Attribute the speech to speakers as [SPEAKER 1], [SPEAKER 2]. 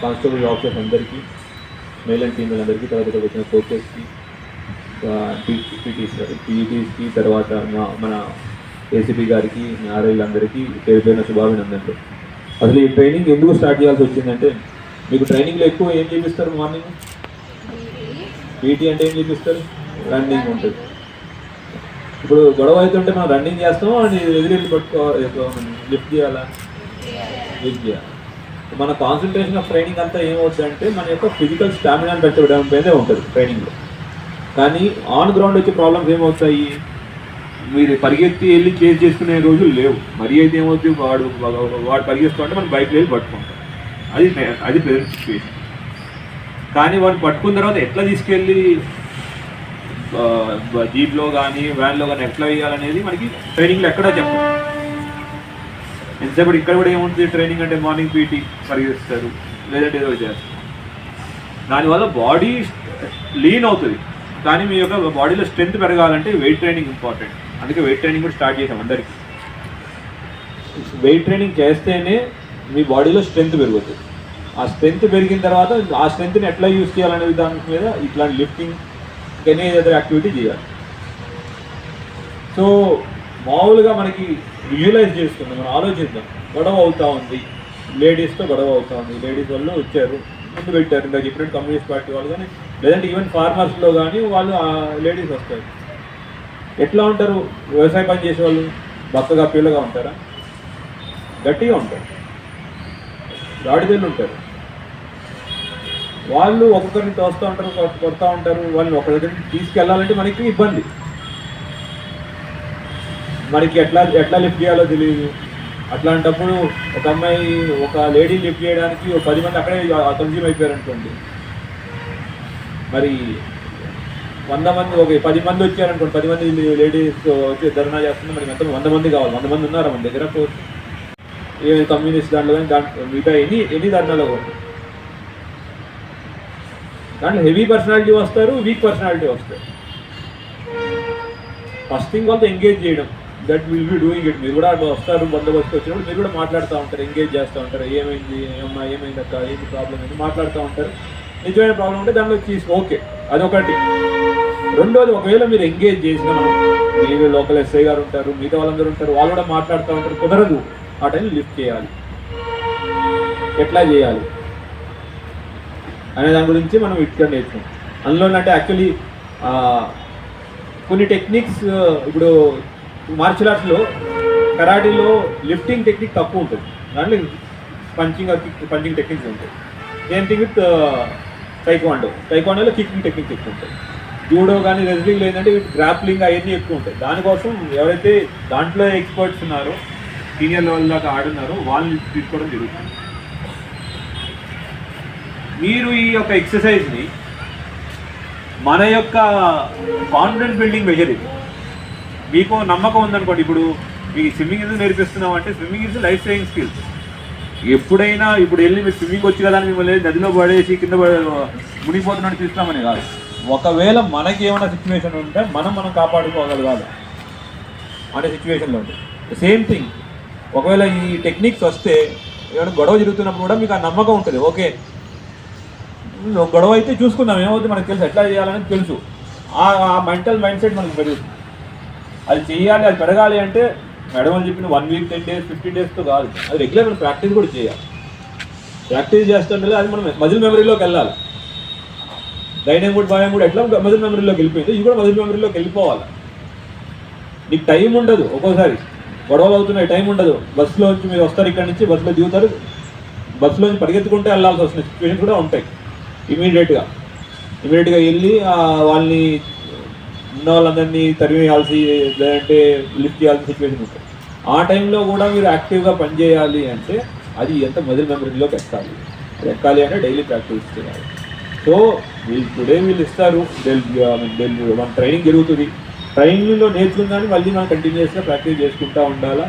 [SPEAKER 1] Constable officers అందరికీ male and female అందరికీ తర్వాత ఇక్కడ వచ్చిన కోచెస్కి పీటీస్ పీఈటీస్కి తర్వాత మా మన ఏసీపీ గారికి ఆర్ఐలు అందరికీ పేరు పేరున శుభాభినందనలు. అసలు ఈ ట్రైనింగ్ ఎందుకు స్టార్ట్ చేయాల్సి వచ్చిందంటే మీకు ట్రైనింగ్లో ఎక్కువ ఏం చేపిస్తారు మార్నింగ్? పీటీ అంటే ఏం చేపిస్తారు? రన్నింగ్ ఉంటుంది. ఇప్పుడు గొడవ అవుతుంటే మనం రన్నింగ్ చేస్తామో? అది ఎదురెళ్ళి పట్టుకోవాలి? లిఫ్ట్ చేయాలా. లిఫ్ట్ చేయాలి. మన కాన్సన్ట్రేషన్ ఆఫ్ ట్రైనింగ్ అంతా ఏమవుతుందంటే మన యొక్క ఫిజికల్ స్టామినాని పెట్టడం మీదే ఉంటుంది ట్రైనింగ్లో కానీ ఆన్ గ్రౌండ్ వచ్చే ప్రాబ్లమ్స్ ఏమవుతాయి? మీరు పరిగెత్తి వెళ్ళి చేజ్ చేసుకునే రోజులు లేవు. మరి అయితే ఏమవుతుంది వాడు వాడు పరిగెత్తుకుంటే మనం బైక్ వెళ్ళి పట్టుకుంటాం. అది అది ప్రజెంట్ సిచ్యువేషన్ కానీ వాడు పట్టుకున్న తర్వాత ఎట్లా తీసుకెళ్ళి జీప్లో కానీ వ్యాన్లో కానీ ఎట్లా వేయాలనేది మనకి ట్రైనింగ్లో ఎక్కడా చెప్పం ఎంతసేపటి ఇక్కడ కూడా ఏముంటుంది ట్రైనింగ్ అంటే మార్నింగ్ పీటీ పరిగెత్తారు లేదంటే ఏదో చేస్తారు. దానివల్ల బాడీ లీన్ అవుతుంది. కానీ మీ యొక్క బాడీలో స్ట్రెంత్ పెరగాలంటే వెయిట్ ట్రైనింగ్ ఇంపార్టెంట్ అందుకే వెయిట్ ట్రైనింగ్ కూడా స్టార్ట్ చేసాం అందరికి. వెయిట్ ట్రైనింగ్ చేస్తేనే మీ బాడీలో స్ట్రెంత్ పెరుగుతుంది. ఆ స్ట్రెంత్ పెరిగిన తర్వాత ఆ స్ట్రెంత్ని ఎట్లా యూస్ చేయాలనే దాని మీద ఇట్లాంటి లిఫ్టింగ్ ఎనీ అదర్ యాక్టివిటీ చేయాలి. సో మామూలుగా మనకి విజువలైజ్ చేసుకుందాం మనం ఆలోచిద్దాం. గొడవ అవుతా ఉంది. లేడీస్తో గొడవ అవుతా ఉంది. లేడీస్ వాళ్ళు వచ్చారు. ముందు పెట్టారు. ఇంకా డిఫరెంట్ కమ్యూనిస్ట్ పార్టీ వాళ్ళు కానీ లేదంటే ఈవెన్ ఫార్మర్స్లో కానీ వాళ్ళు లేడీస్ వస్తారు. ఎట్లా ఉంటారు? వ్యవసాయ పని చేసే వాళ్ళు? బక్కగా పిల్లగా ఉంటారా? గట్టిగా ఉంటారు. గాడిదలు ఉంటారు. వాళ్ళు ఒక్కొక్కరిని తోస్తూ ఉంటారు కొడతా ఉంటారు. వాళ్ళని ఒకరి దగ్గర తీసుకెళ్ళాలంటే మనకి ఇబ్బంది. మనకి ఎట్లా ఎట్లా లిఫ్ట్ చేయాలో తెలియదు అట్లాంటప్పుడు ఒక అమ్మాయి ఒక లేడీ లిఫ్ట్ చేయడానికి ఒక పది మంది అక్కడే కన్జ్యూమ్ అయిపోయారు అనుకోండి మరి వంద మంది ఒక పది మంది వచ్చారనుకోండి పది మంది లేడీస్ వచ్చి ధర్నా చేస్తుంది మనకి ఎంత వంద మంది కావాలి. వంద మంది ఉన్నారు మన దగ్గర? ఫోర్స్ ఏ కమ్యూనిస్ట్ దాంట్లో కానీ దాంట్లో మిగతా ఎన్ని ఎన్ని ధర్నాలో దాంట్లో హెవీ పర్సనాలిటీ వస్తారు వీక్ పర్సనాలిటీ వస్తారు. ఫస్ట్ థింగ్ వాళ్ళతో ఎంగేజ్ చేయడం. That will be doing it మీరు కూడా వస్తారు బందోబస్తు వచ్చినప్పుడు మీరు కూడా మాట్లాడుతూ ఉంటారు ఎంగేజ్ చేస్తూ ఉంటారు. ఏమైంది ఏమన్నా ఏమైంది అక్క ఏంటి ప్రాబ్లం ఏంటి మాట్లాడుతూ ఉంటారు. నిజమైన ప్రాబ్లం ఉంటే దానిలో తీసుకో ఓకే అదొకటి. రెండోది ఒకవేళ మీరు ఎంగేజ్ చేసిన మీరు లోకల్ ఎస్ఐ గారు ఉంటారు మిగతా వాళ్ళందరూ ఉంటారు వాళ్ళు కూడా మాట్లాడుతూ ఉంటారు కుదరదు. ఆ టైం లిఫ్ట్ చేయాలి. ఎట్లా చేయాలి? అనే దాని గురించి మనం ఇక్కడ నేర్చుకున్నాం. అందులో అంటే యాక్చువల్లీ కొన్ని టెక్నిక్స్ ఇప్పుడు మార్షల్ ఆర్ట్స్లో కరాటీలో లిఫ్టింగ్ టెక్నిక్ తక్కువ ఉంటుంది. దాంట్లో పంచింగ్ పంచింగ్ టెక్నిక్స్ ఉంటాయి. సేమ్ థింగ్ విత్ టైక్వాండో టైక్వాండోలో కికింగ్ టెక్నిక్ ఎక్కువ ఉంటుంది జూడో కానీ రెజ్లింగ్ ఏంటంటే గ్రాప్లింగ్ అవన్నీ ఎక్కువ ఉంటాయి. దానికోసం ఎవరైతే దాంట్లో ఎక్స్పర్ట్స్ ఉన్నారో సీనియర్ లెవెల్ దాకా ఆడున్నారో వాళ్ళని తీసుకోవడం జరుగుతుంది. మీరు ఈ యొక్క ఎక్సర్సైజ్ని మన యొక్క కాన్ఫిడెన్స్ బిల్డింగ్ మెజర్ ఇది. మీకు నమ్మకం ఉందనుకోండి. ఇప్పుడు మీకు స్విమ్మింగ్ ఎందుకు నేర్పిస్తున్నాం అంటే swimming is life saving skills ఎప్పుడైనా ఇప్పుడు వెళ్ళి మీరు స్విమ్మింగ్ వచ్చి కదా అని మిమ్మల్ని నదిలో పడేసి కింద మునిగిపోతున్నట్టు చూస్తామని కాదు. ఒకవేళ మనకి ఏమైనా సిచ్యువేషన్ ఉంటే మనం మనం కాపాడుకోగలగాలి అనే సిచ్యువేషన్లో ఉంటుంది సేమ్ థింగ్ ఒకవేళ ఈ టెక్నిక్స్ వస్తే ఏమైనా గొడవ జరుగుతున్నప్పుడు కూడా మీకు ఆ నమ్మకం ఉంటుంది. ఓకే. గొడవ అయితే చూసుకుందాం. ఏమవుతుంది మనకు తెలుసు. ఎట్లా చేయాలని తెలుసు. ఆ మెంటల్ మైండ్ సెట్ మనకు పెరుగుతుంది. అది చేయాలి అది పెరగాలి అంటే మేడం అని చెప్పిన one week ten days fifteen డేస్తో కాదు. అది రెగ్యులర్ మనం ప్రాక్టీస్ కూడా చేయాలి. ప్రాక్టీస్ చేస్తుంటే అది మనం మజిల్ మెమరీలోకి వెళ్ళాలి. డైనమ్ కూడా భయం కూడా ఎట్లా మజిల్ మెమరీలోకి వెళ్ళిపోయింది ఇది కూడా మజిల్ మెమరీలోకి వెళ్ళిపోవాలి. నీకు టైం ఉండదు ఒక్కోసారి. గొడవలు అవుతున్నాయి టైం ఉండదు. బస్సులో వచ్చి మీరు వస్తారు ఇక్కడ నుంచి బస్సులో దిగుతారు. బస్సులో నుంచి పరిగెత్తుకుంటే వెళ్ళాల్సి వస్తున్న సిచ్యువేషన్ కూడా ఉంటాయి. ఇమీడియట్గా ఇమీడియట్గా వెళ్ళి వాళ్ళని ఉన్న వాళ్ళందరినీ తరివేయాల్సి లేదంటే లిఫ్ట్ చేయాల్సిన సిచ్యువేషన్ ఉంటుంది. ఆ టైంలో కూడా మీరు యాక్టివ్గా పనిచేయాలి అంటే అది ఎంత మజిల్ మెమరీలోకి ఎక్కాలి అది ఎక్కాలి అంటే డైలీ ప్రాక్టీస్ చేయాలి. సో వీళ్ళు టుడే వీళ్ళు ఇస్తారు. మన ట్రైనింగ్ జరుగుతుంది. ట్రైనింగ్లో నేర్చుకుని కానీ మళ్ళీ మనం కంటిన్యూస్గా ప్రాక్టీస్ చేసుకుంటూ ఉండాలా?